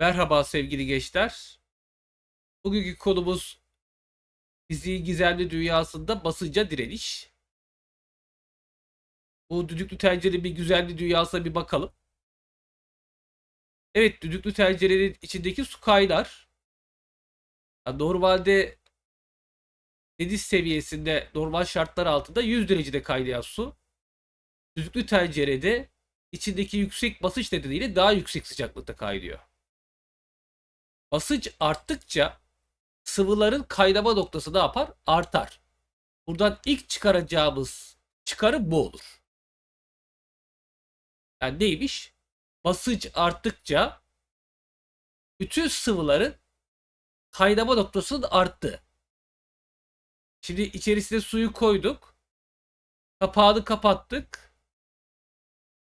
Merhaba sevgili gençler. Bugünkü konumuz fiziğin gizemli dünyasında basınca direniş. Bu düdüklü tencerenin bir güzelli dünyasına bir bakalım. Evet düdüklü tencerenin içindeki su kaynar. Ya normalde deniz seviyesinde normal şartlar altında 100 derecede kaynayan su. Düdüklü tencerede içindeki yüksek basınç nedeniyle daha yüksek sıcaklıkta kaynıyor. Basınç arttıkça sıvıların kaynama noktası ne yapar? Artar. Buradan ilk çıkaracağımız çıkarım bu olur. Yani neymiş? Basınç arttıkça bütün sıvıların kaynama noktasının arttı. Şimdi içerisine suyu koyduk. Kapağını kapattık.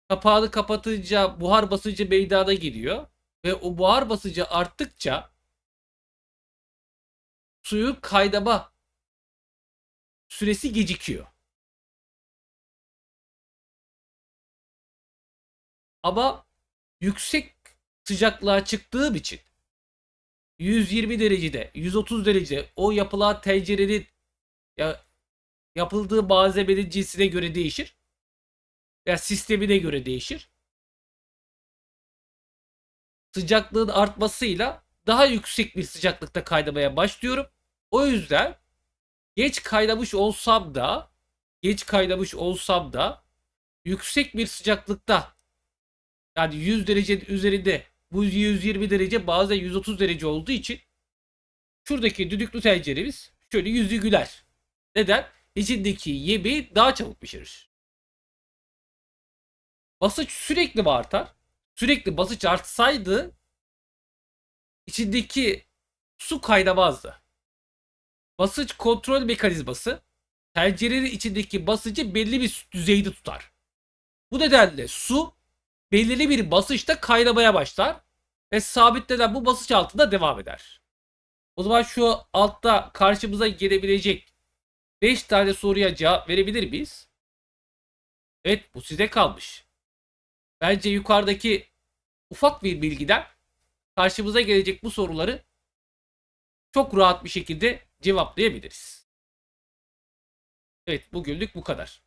Kapağını kapatınca buhar basıncı meydana geliyor ve o buhar basıncı arttıkça suyun kaynama süresi gecikiyor. Ama yüksek sıcaklığa çıktığım için 120 derecede, 130 derecede o yapılan tencerenin ya, yapıldığı malzemenin cinsine göre değişir. Ya sistemine göre değişir sıcaklığın artmasıyla daha yüksek bir sıcaklıkta kaynamaya başlıyorum. O yüzden geç kaynamış olsam da geç kaynamış olsam da yüksek bir sıcaklıkta yani 100 derecenin üzerinde bu 120 derece bazen 130 derece olduğu için şuradaki düdüklü tenceremiz şöyle yüzü güler. Neden? İçindeki yemeği daha çabuk pişirir. Basınç sürekli mi artar? Sürekli basınç artsaydı içindeki su kaynamazdı. Basınç kontrol mekanizması tencerenin içindeki basıncı belli bir düzeyde tutar. Bu nedenle su belirli bir basınçta kaynamaya başlar ve sabitlenen bu basınç altında devam eder. O zaman şu altta karşımıza gelebilecek 5 tane soruya cevap verebilir miyiz? Evet bu size kalmış. Bence yukarıdaki ufak bir bilgiden karşımıza gelecek bu soruları çok rahat bir şekilde cevaplayabiliriz. Evet bugünlük bu kadar.